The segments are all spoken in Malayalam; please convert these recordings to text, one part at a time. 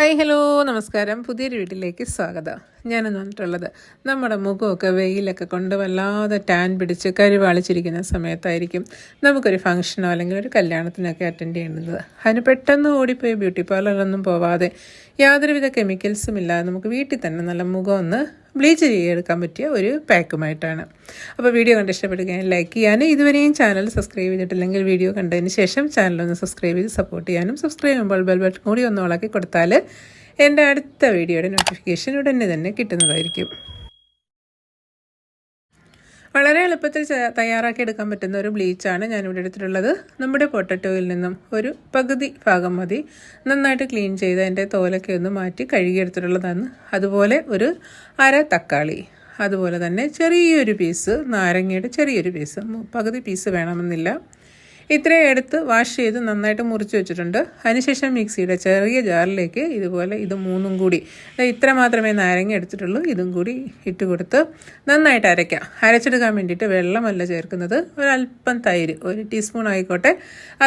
ഹായ് ഹലോ നമസ്കാരം. പുതിയൊരു വീട്ടിലേക്ക് സ്വാഗതം. ഞാനെന്ന് വന്നിട്ടുള്ളത് നമ്മുടെ മുഖമൊക്കെ വെയിലൊക്കെ കൊണ്ട് വല്ലാതെ ടാൻ പിടിച്ച് കരുവാളിച്ചിരിക്കുന്ന സമയത്തായിരിക്കും നമുക്കൊരു ഫംഗ്ഷനോ അല്ലെങ്കിൽ ഒരു കല്യാണത്തിനൊക്കെ അറ്റൻഡ് ചെയ്യേണ്ടത് അതിന് പെട്ടെന്ന് ഓടിപ്പോയി ബ്യൂട്ടി പാർലറൊന്നും പോവാതെ യാതൊരുവിധ കെമിക്കൽസും ഇല്ലാതെ നമുക്ക് വീട്ടിൽ തന്നെ നല്ല മുഖം ഒന്ന് ബ്ലീച്ച് ചെയ്തെടുക്കാൻ പറ്റിയ ഒരു പാക്കുമായിട്ടാണ്. അപ്പോൾ വീഡിയോ കണ്ട് ഇഷ്ടപ്പെടുകയും ലൈക്ക് ചെയ്യാനും ഇതുവരെയും ചാനൽ സബ്സ്ക്രൈബ് ചെയ്തിട്ടില്ലെങ്കിൽ വീഡിയോ കണ്ടതിന് ശേഷം ചാനലൊന്ന് സബ്സ്ക്രൈബ് ചെയ്ത് സപ്പോർട്ട് ചെയ്യാനും സബ്സ്ക്രൈബ് ചെയ്യുമ്പോൾ ബെൽ ബട്ടൺ കൂടി ഒന്ന് ഉളക്കി കൊടുത്താൽ എന്റെ അടുത്ത വീഡിയോയുടെ നോട്ടിഫിക്കേഷൻ ഉടനെ തന്നെ കിട്ടുന്നതായിരിക്കും. വളരെ എളുപ്പത്തിൽ തയ്യാറാക്കി എടുക്കാൻ പറ്റുന്ന ഒരു ബ്ലീച്ചാണ് ഞാനിവിടെ എടുത്തിട്ടുള്ളത്. നമ്മുടെ പൊട്ടറ്റോയിൽ നിന്നും ഒരു പകുതി ഭാഗം മതി. നന്നായിട്ട് ക്ലീൻ ചെയ്ത് അതിന്റെ തോലൊക്കെ ഒന്ന് മാറ്റി കഴുകിയെടുത്തിട്ടുള്ളതാണ് അതുപോലെ ഒരു അര തക്കാളി അതുപോലെ തന്നെ ചെറിയൊരു പീസ് നാരങ്ങയുടെ ചെറിയൊരു പീസ്. പകുതി പീസ് വേണമെന്നില്ല. ഇത്രയും എടുത്ത് വാഷ് ചെയ്ത് നന്നായിട്ട് മുറിച്ച് വെച്ചിട്ടുണ്ട്. അതിനുശേഷം മിക്സിയുടെ ചെറിയ ജാറിലേക്ക് ഇതുപോലെ ഇത് മൂന്നും കൂടി. ഇത്ര മാത്രമേ നാരങ്ങ എടുത്തിട്ടുള്ളൂ. ഇതും കൂടി ഇട്ട് കൊടുത്ത് നന്നായിട്ട് അരയ്ക്കാം. അരച്ചെടുക്കാൻ വേണ്ടിയിട്ട് വെള്ളമല്ല ചേർക്കുന്നത്. ഒരല്പം തൈര് ഒരു ടീസ്പൂൺ ആയിക്കോട്ടെ.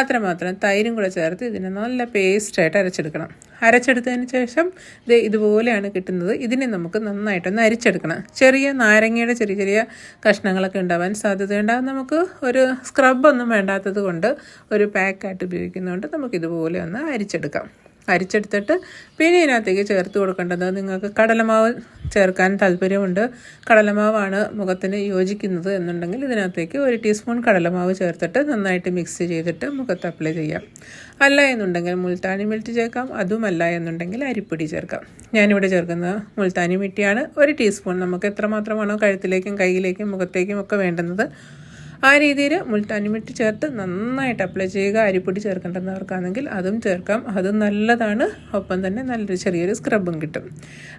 അത്രമാത്രം തൈരും കൂടെ ചേർത്ത് ഇതിനെ നല്ല പേസ്റ്റായിട്ട് അരച്ചെടുക്കണം. അരച്ചെടുത്തതിന് ശേഷം ഇത് ഇതുപോലെയാണ് കിട്ടുന്നത്. ഇതിനെ നമുക്ക് നന്നായിട്ടൊന്ന് അരിച്ചെടുക്കണം. ചെറിയ നാരങ്ങയുടെ ചെറിയ ചെറിയ കഷ്ണങ്ങളൊക്കെ ഉണ്ടാവാൻ സാധ്യതയുണ്ട്. അത് നമുക്ക് ഒരു സ്ക്രബൊന്നും വേണ്ടാത്തത് ഒരു പാക്കായിട്ട് ഉപയോഗിക്കുന്നതുകൊണ്ട് നമുക്കിതുപോലെ ഒന്ന് അരിച്ചെടുക്കാം. അരിച്ചെടുത്തിട്ട് പിന്നെ ഇതിനകത്തേക്ക് ചേർത്ത് കൊടുക്കേണ്ടത് നിങ്ങൾക്ക് കടലമാവ് ചേർക്കാൻ താല്പര്യമുണ്ട്. കടലമാവാണ് മുഖത്തിന് യോജിക്കുന്നത് എന്നുണ്ടെങ്കിൽ ഇതിനകത്തേക്ക് ഒരു ടീസ്പൂൺ കടലമാവ് ചേർത്തിട്ട് നന്നായിട്ട് മിക്സ് ചെയ്തിട്ട് മുഖത്ത് അപ്ലൈ ചെയ്യാം. അല്ല എന്നുണ്ടെങ്കിൽ മുൾത്താനി മിൽറ്റ് ചേർക്കാം. അതുമല്ല എന്നുണ്ടെങ്കിൽ അരിപ്പൊടി ചേർക്കാം. ഞാനിവിടെ ചേർക്കുന്നത് മുൾത്താനി മിട്ടിയാണ്. ഒരു ടീസ്പൂൺ നമുക്ക് എത്രമാത്രമാണോ കഴുത്തിലേക്കും കയ്യിലേക്കും മുഖത്തേക്കും ഒക്കെ വേണ്ടുന്നത് ആ രീതിയിൽ മുൾട്ടാനി മിട്ടി ചേർത്ത് നന്നായിട്ട് അപ്ലൈ ചെയ്യുക. അരിപ്പൊടി ചേർക്കേണ്ടുന്നവർക്കാണെങ്കിൽ അതും ചേർക്കാം. അതും നല്ലതാണ്. ഒപ്പം തന്നെ നല്ലൊരു ചെറിയൊരു സ്ക്രബും കിട്ടും.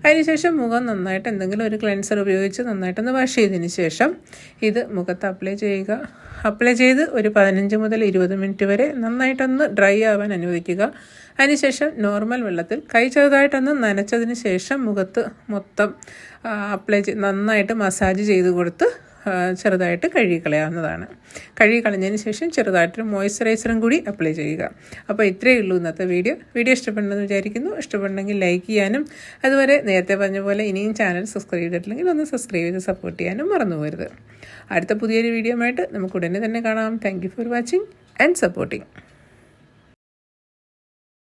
അതിനുശേഷം മുഖം നന്നായിട്ട് എന്തെങ്കിലും ഒരു ക്ലെൻസർ ഉപയോഗിച്ച് നന്നായിട്ടൊന്ന് വാഷ് ചെയ്തതിന് ശേഷം ഇത് മുഖത്ത് അപ്ലൈ ചെയ്യുക. അപ്ലൈ ചെയ്ത് ഒരു പതിനഞ്ച് മുതൽ ഇരുപത് മിനിറ്റ് വരെ നന്നായിട്ടൊന്ന് ഡ്രൈ ആവാൻ അനുവദിക്കുക. അതിനുശേഷം നോർമൽ വെള്ളത്തിൽ കൈ ചെറുതായിട്ടൊന്ന് നനച്ചതിന് ശേഷം മുഖത്ത് മൊത്തം അപ്ലൈ നന്നായിട്ട് മസാജ് ചെയ്ത് കൊടുത്ത് ചെറുതായിട്ട് കഴുകി കളയാവുന്നതാണ് കഴുകി കളഞ്ഞതിന് ശേഷം ചെറുതായിട്ടൊരു മോയ്സ്ചറൈസറും കൂടി അപ്ലൈ ചെയ്യുക. അപ്പോൾ ഇത്രയേ ഉള്ളൂ ഇന്നത്തെ വീഡിയോ. വീഡിയോ ഇഷ്ടപ്പെടുന്നെന്ന് വിചാരിക്കുന്നു. ഇഷ്ടപ്പെടുന്നെങ്കിൽ ലൈക്ക് ചെയ്യാനും അതുപോലെ നേരത്തെ പറഞ്ഞ പോലെ ഇനിയും ചാനൽ സബ്സ്ക്രൈബ് ചെയ്തിട്ടില്ലെങ്കിൽ ഒന്ന് സബ്സ്ക്രൈബ് ചെയ്ത് സപ്പോർട്ട് ചെയ്യാനും മറന്നു പോരുത് അടുത്ത പുതിയൊരു വീഡിയോ ആയിട്ട് നമുക്ക് ഉടനെ തന്നെ കാണാം. Thank for watching and supporting